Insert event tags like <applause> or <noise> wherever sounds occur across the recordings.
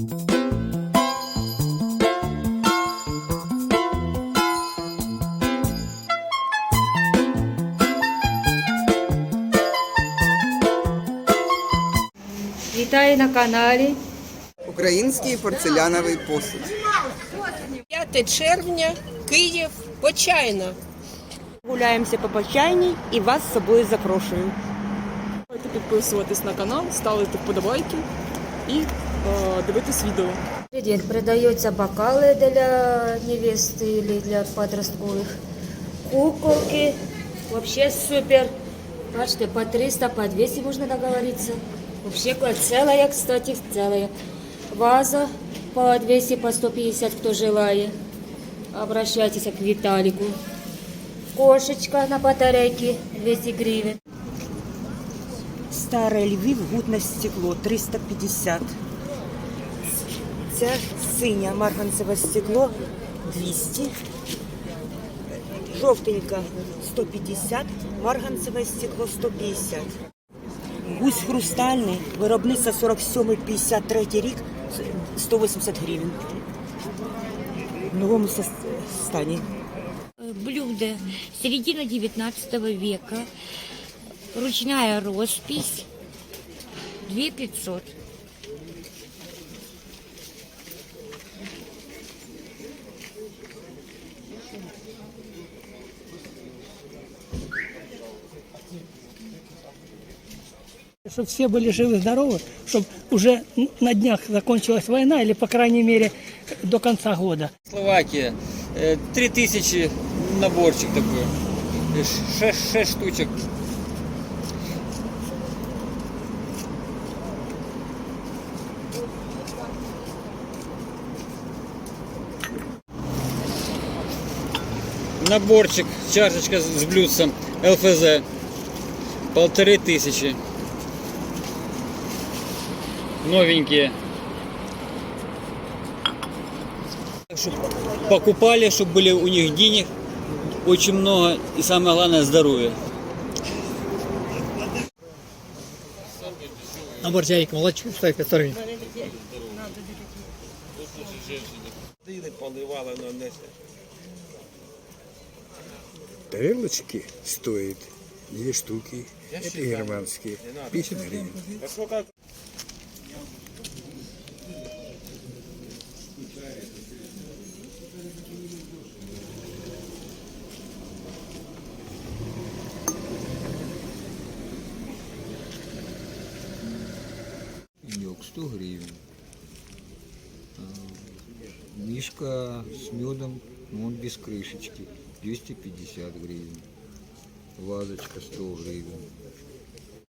Вітаю на каналі. Український порцеляновий посуд. 5 червня, Київ, Почайна. Гуляємося по Почайній і вас з собою запрошую. Підписуватись на канал, ставити вподобайки і дивитись відео. Привет. Продаются бокалы для невесты или для подростковых. Куколки. Вообще супер. Бачите, по 300, по 200 можно договориться. Вообще целая, кстати, целая. Ваза по 200, по 150, кто желает. Обращайтесь к Виталику. Кошечка на батарейке 200 гривен. Старе Львів, гутне стекло 350. Це синя марганцеве стекло 200. Жовтенька 150, марганцеве стекло 150. Гусь хрустальний, виробництво 47-53 рік, 180 гривень. В новому стані. блюдо середины 19 века, ручная роспись, 2 чтобы все были живы-здоровы, чтобы уже на днях закончилась война, или, по крайней мере, до конца года. Словакия. Э, Три тысячи наборчик такой. Э, Шесть, шесть штучек. Наборчик, чашечка с блюдцем ЛФЗ. Полторы тысячи. Новенькие. Чтоб покупали, чтобы были у них денег очень много и самое главное здоровье. Набор чайник молочку стоит 500 гривен. Тарелочки стоят две штуки. Это германские. 50 гривен. Пенек 100 гривен. А, Мишка с медом, он без крышечки, 250 гривен. Вазочка 100 гривен.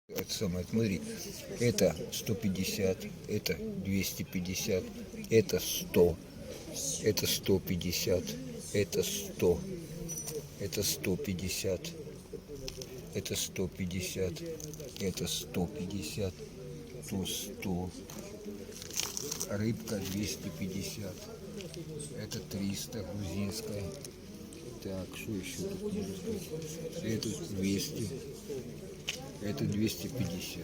Это самое, смотри, это 150, это 250, это 100, это 150, это 100, это 150, это 150, это 150, то 100, рыбка 250, это 300 грузинская. Так, что еще тут можно сказать? Это 200, это 250.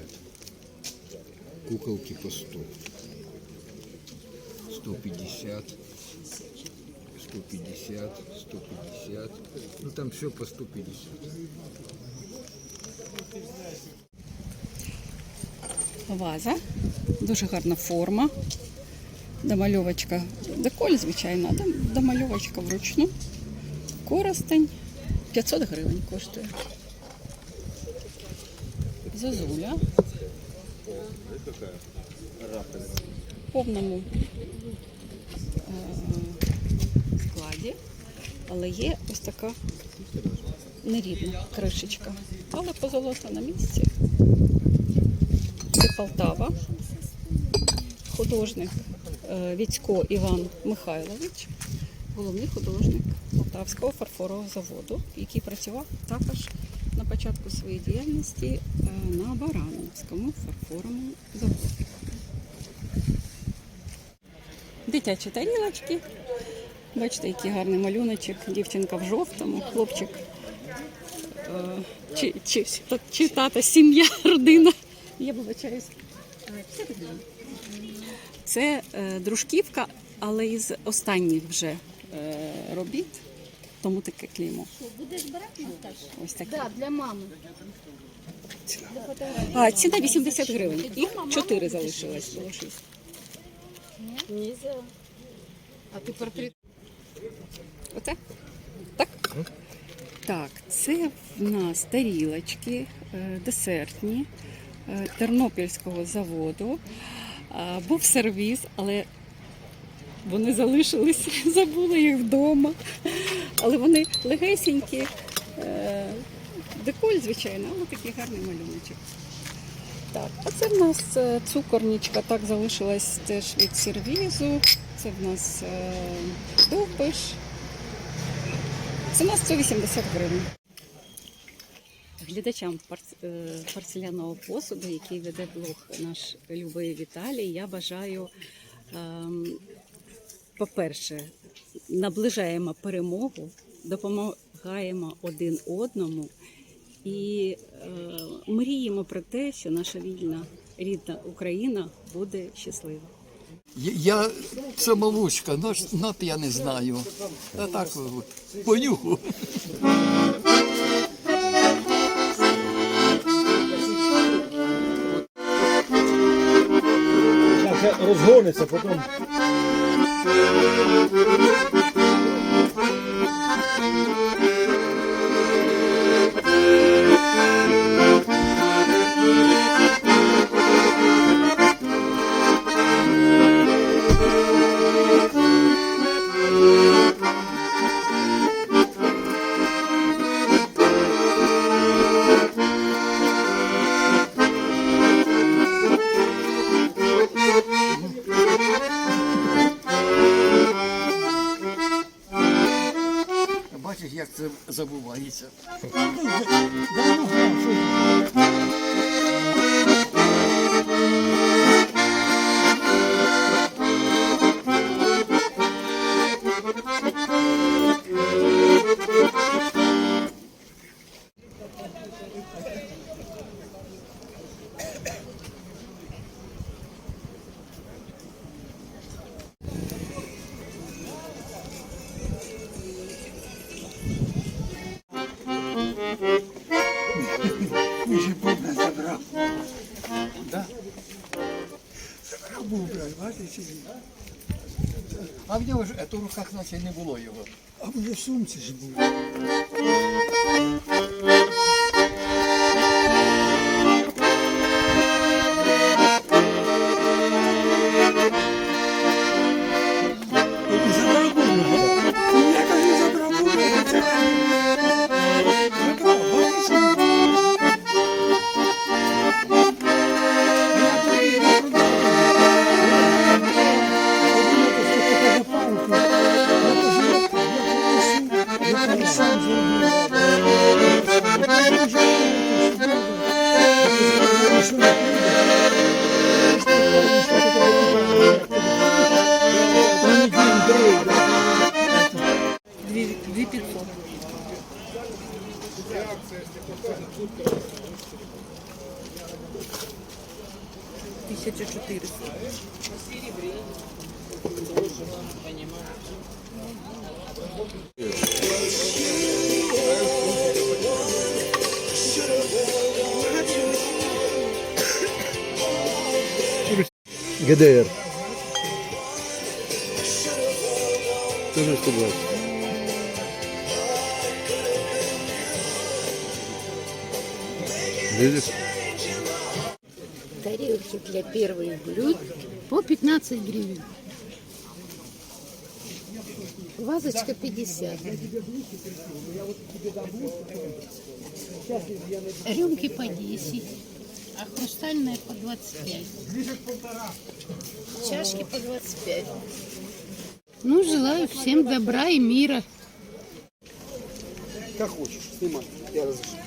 Куколки по 100. 150, 150, 150. Ну там все по 150. Ваза, дуже гарна форма. Домальовочка, деколь, звичайно, а дом- домальовочка вручну. Коростень 500 гривень коштує. Зозуля. В повному е, складі, але є ось така нерідна кришечка. Але позолота на місці. Це Полтава. Художник Віцько Іван Михайлович, головний художник Полтавського фарфорового заводу, який працював також на початку своєї діяльності е, на Барановському фарфоровому заводі. Дитячі тарілочки. Бачите, який гарний малюночок. Дівчинка в жовтому, хлопчик. е, Чи, чи, чи тата, сім'я, родина. Я вибачаюсь. Е, 50 гривень. Це е, дружківка, але із останніх вже е, робіт, тому таке клеймо. Ось таке. Да, для мами. А, ціна 80 гривень. Їх 4 залишилось, було 6. Нельзя. А ты портрет? Оце? Так? Так, це в нас тарілочки е, десертні Тернопільського заводу. Був сервіз, але вони залишились, <laughs> забули їх вдома. Але вони легесенькі. е, Деколь, звичайно, але такий гарний малюночок. Так, а це в нас е, цукорничка, так залишилась теж від сервізу. Це в нас допиш. Ціна 180 гривень. Глядачам парц- е, посуду, який веде блог наш любий Віталій, я бажаю, ем, по-перше, наближаємо перемогу, допомагаємо один одному і е, мріємо про те, що наша вільна рідна Україна буде щаслива. Я самовучка, нот, нот я не знаю. А так понюху. Розгониться, потім. Бачиш, А в нього ж е, то в руках наче не було його. А в в сумці ж був. ГДР. Тоже 120. Видишь? Тарелки для первых блюд по 15 гривен. Вазочка 50. Рюмки по 10, а хрустальная по 25. Чашки по 25. Ну, желаю всем добра и мира. Как хочешь, снимай, я разрешу.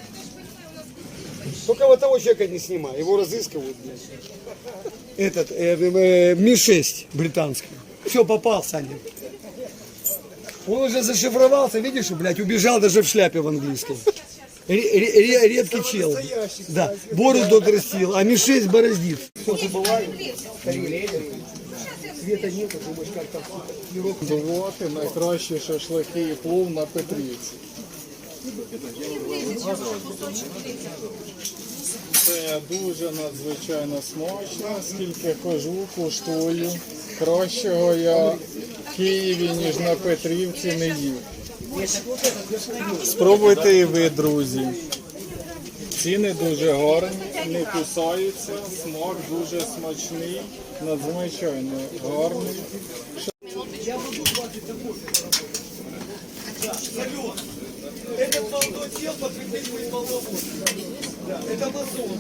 Только вот того человека не снимай, его разыскивают. блядь. Этот, э, э, Ми-6 британский. Все, попал, Саня. Он уже зашифровался, видишь, блядь, убежал даже в шляпе в английской. Ре- ре- ре- редкий чел. Да, бороду отрастил, а Ми-6 бороздит. Все забываю. света нет, думаешь, как там мирок. Дувати найкращі шашлики і плов на Петрівці. Це дуже надзвичайно смачно, скільки хожу, куштую. Кращого я в Києві, ніж на Петрівці не їв. Спробуйте і ви, друзі. Ціни дуже гарні, не кусаються, смак дуже смачний, надзвичайно гарний. Этот молодой сел под прикрытием молодого. Да, это масон.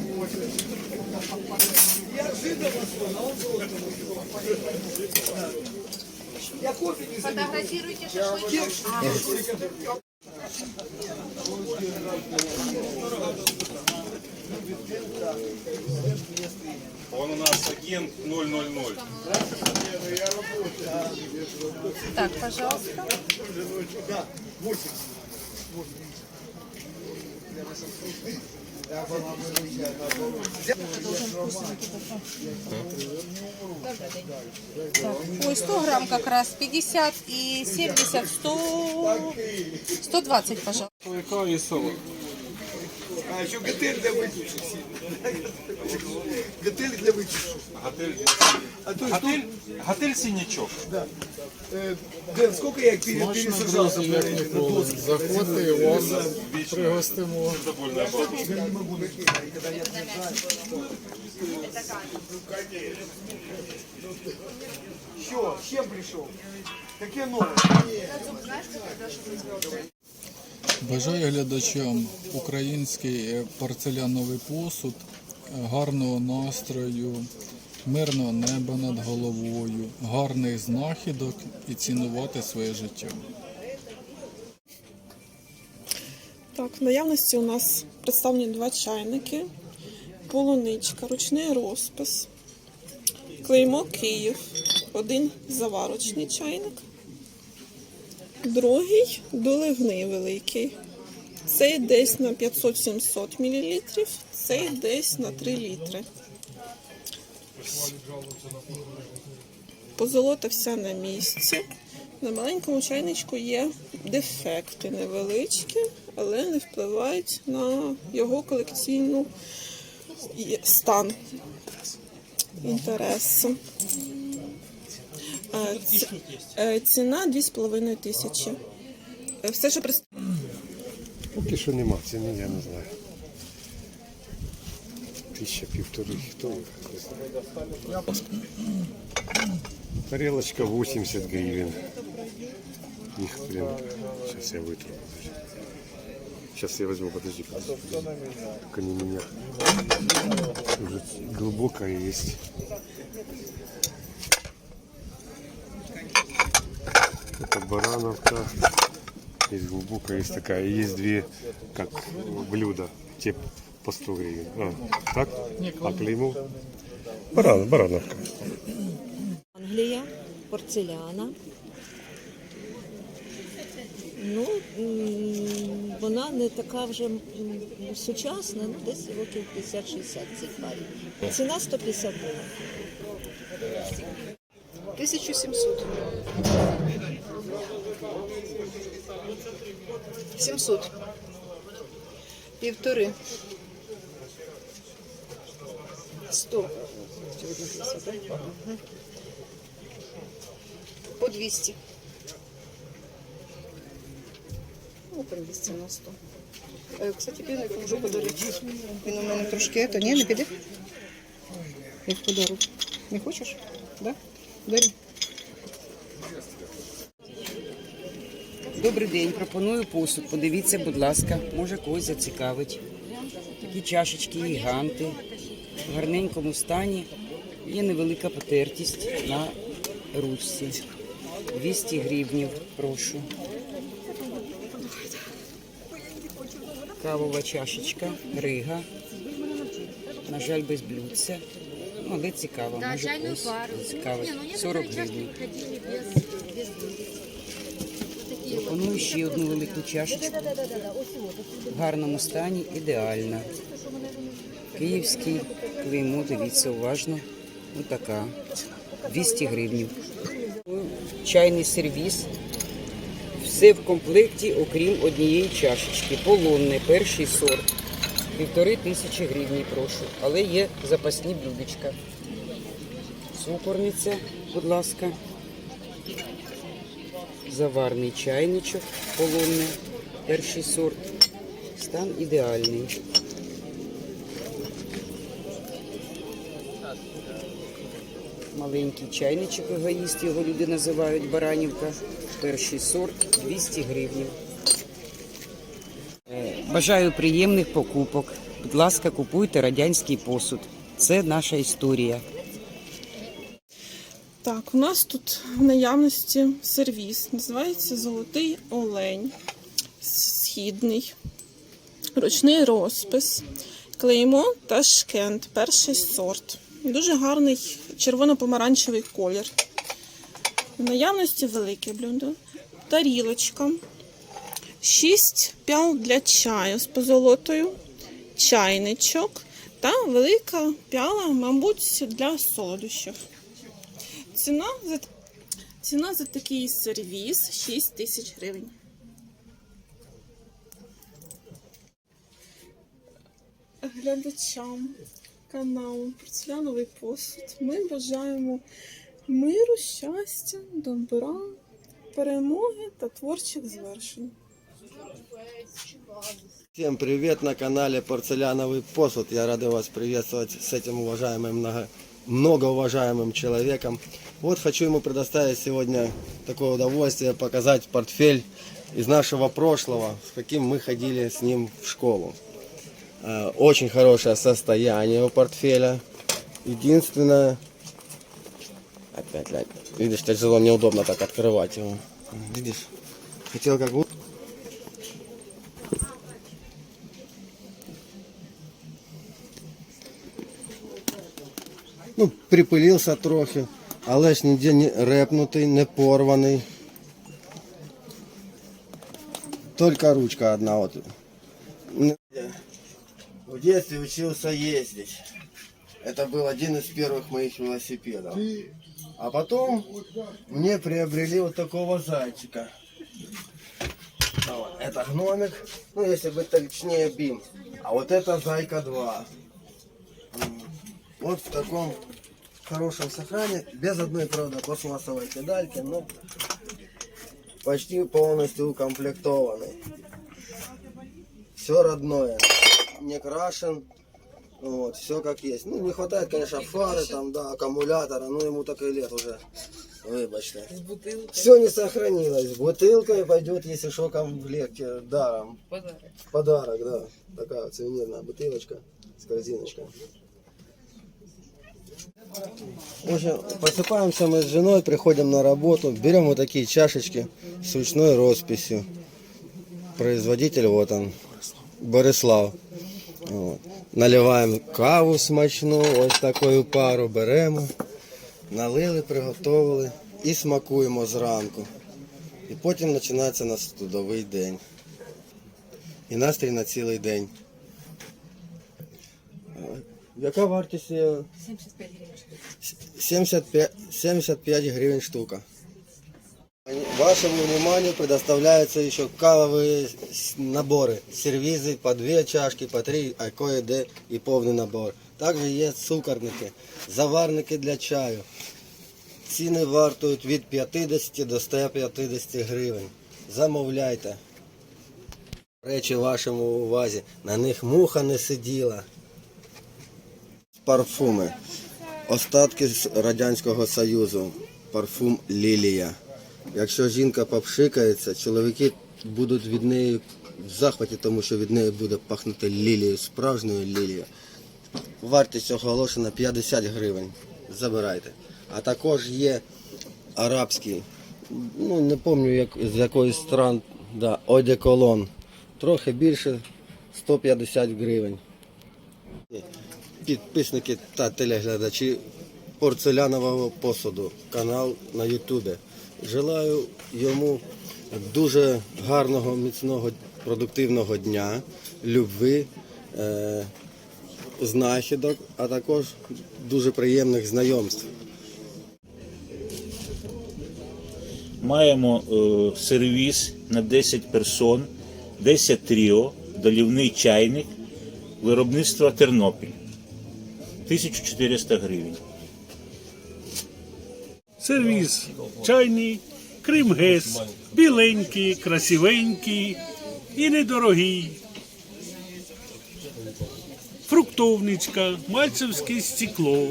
Я жида масон, а он золото. Я кофе не Фотографируйте шашлык. Он у нас агент 000. Так, пожалуйста. Да, 8. Ой, 100 грамм как раз, 50 и 70, 100, 120, пожалуйста. А еще готель для выпивших. Готель для выпивших. А то что? Готель синячок. Да. Э, Дэн, сколько я пере- Смачно, пересажался друзі, на як эти, на ніколи. доски? Заходьте і вас пригостимо. Я не могу накинуть, и когда я отъезжаю. Что, с чем пришел? Какие новости? Бажаю глядачам український е, порцеляновий посуд, е, гарного настрою, мирного неба над головою, гарних знахідок і цінувати своє життя. Так, в наявності у нас представлені два чайники, полуничка, ручний розпис, клеймо Київ, один заварочний чайник, другий доливний великий. Цей десь на 500-700 мл, цей десь на 3 літри. Позолота вся на місці. На маленькому чайничку є дефекти невеличкі, але не впливають на його колекційну стан інтерес. Е, ці- Ціна 2,5 тисячі. Е, Все, що представляє. Поки що нема ціни, я не знаю. Тисяча півтори, не знаю. Тарелочка 80 гривен. Их прям... Сейчас я вытру. Сейчас я возьму, подожди. Как они меня... Уже глубокая есть. Это барановка. Есть глубокая, есть такая. Есть две, как блюда. Те по 100 гривен. А, так? А клеймо? Баран, барановка. Англія, порцеляна. Ну, вона не така вже сучасна, ну десь років 50-60 цій парі. Ціна 150 доларів. 1700. 700. Півтори. 100. По 200. Ну, там 200 на 100. Е, Кстати, півник можу подарити. Він у мене трошки, це, ні, не піде? Як подарок. Не хочеш? Да? Бери. Добрий день, пропоную посуд. Подивіться, будь ласка, може когось зацікавить. Такі чашечки, гіганти, в гарненькому стані. Є невелика потертість на ручці. 200 гривнів, прошу. Кавова чашечка, рига. На жаль, без блюдця. Ну, але цікаво. Може, когось цікавить. 40 гривень. Пропоную ще одну велику чашечку. В гарному стані, ідеальна. Київський клеймо, дивіться уважно. Ось така. 200 гривнів. Чайний сервіс. Все в комплекті, окрім однієї чашечки. Полонне, перший сорт. Півтори тисячі гривень прошу. Але є запасні блюдечка. Цукорниця, будь ласка. Заварний чайничок полонний, перший сорт. Стан ідеальний. Маленький чайничок егоїст, його люди називають баранівка. Перший сорт 200 гривень. Е, Бажаю приємних покупок. Будь ласка, купуйте радянський посуд. Це наша історія. Так, у нас тут в наявності сервіс. Називається Золотий олень. Східний. Ручний розпис. Клеймо Ташкент. Перший сорт. Дуже гарний червоно-помаранчевий колір. В наявності велике блюдо. Тарілочка. Шість пял для чаю з позолотою. Чайничок. Та велика пяла, мабуть, для солодощів. Ціна за, ціна за такий сервіс 6 тисяч гривень. Глядачам каналу Порцеляновий посуд. Ми бажаємо миру, щастя, добра, перемоги та творчих звершень. Всем привет на канале Порцеляновый посуд. Я рад вас приветствовать с этим уважаемым, много, многоуважаемым человеком. Вот хочу ему предоставить сегодня такое удовольствие показать портфель из нашего прошлого, с каким мы ходили с ним в школу. Э, Очень хорошее состояние у портфеля. Единственное, опять, видишь, тяжело, неудобно так открывать его. Видишь, хотел как будто Ну, припилився трохи, але ж ніде не репнутий, не порваний. Только ручка одна вот. В детстве учился ездить. Это был один из первых моих велосипедов. А потом мне приобрели вот такого зайчика. Вот, Это гномик, ну если быть точнее бим. А вот это зайка 2. Вот в таком хорошем сохране, без одной, правда, пластмассовой педальки, но почти полностью укомплектованный. Все родное, не крашен, вот, все как есть. Ну, не хватает, конечно, фары, там, да, аккумулятора, ну, ему так и лет уже, выбачте. Все не сохранилось, бутылкой пойдет, если что, комплекте, даром. Подарок. Подарок, да, такая вот сувенирная бутылочка с корзиночкой. В общем, просыпаемся мы с женой, приходим на работу, берем вот такие чашечки с ручной росписью. Производитель вот он, Борислав. От. Наливаємо каву смачну, ось такою пару беремо, налили, приготували і смакуємо зранку. І потім починається наш трудовий день. І настрій на цілий день. Яка вартість? е, 75, 75 гривен штука. Вашему вниманию предоставляются еще кавовые с- наборы. Сервизы по две чашки, по три, а кое-де и полный набор. Также есть цукорники, заварники для чаю. Ціни вартують від 50 до 150 гривень. Замовляйте. Речі вашому увазі. На них муха не сиділа. Парфуми. Остатки з Радянського Союзу. Парфум Лілія. Якщо жінка попшикається, чоловіки будуть від неї в захваті, тому що від неї буде пахнути лілією, справжньою лілією. Вартість оголошена 50 гривень. Забирайте. А також є арабський, ну не пам'ятаю як, з якоїсь стран, да, одеколон. Трохи більше 150 гривень. Підписники та телеглядачі порцелянового посуду, канал на Ютубі. Желаю йому дуже гарного, міцного, продуктивного дня, любви, е, знахідок, а також дуже приємних знайомств. Маємо е, сервіс на 10 персон, 10 тріо, долівний чайник, виробництва Тернопіль. 1400 гривень. Сервіс чайний, Кримгес, біленький, красивенький і недорогий. Фруктовничка, мальцевське стекло.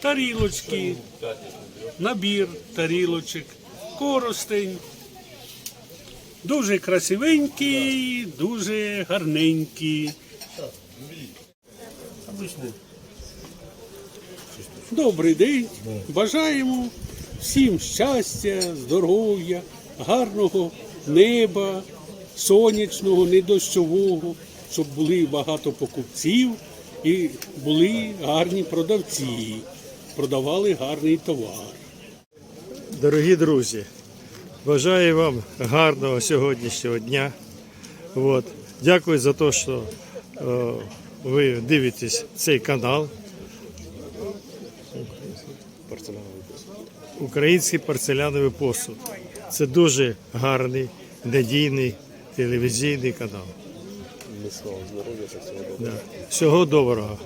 Тарілочки, набір тарілочок, коростень. Дуже красивенький, дуже гарненький. Добрий день. Бажаємо всім щастя, здоров'я, гарного неба, сонячного, недощового, щоб були багато покупців і були гарні продавці, продавали гарний товар. Дорогі друзі, бажаю вам гарного сьогоднішнього дня. От. Дякую за те, що е, ви дивитесь цей канал. Український порцеляновий посуд. Це дуже гарний, надійний телевізійний канал. Да. Всього доброго.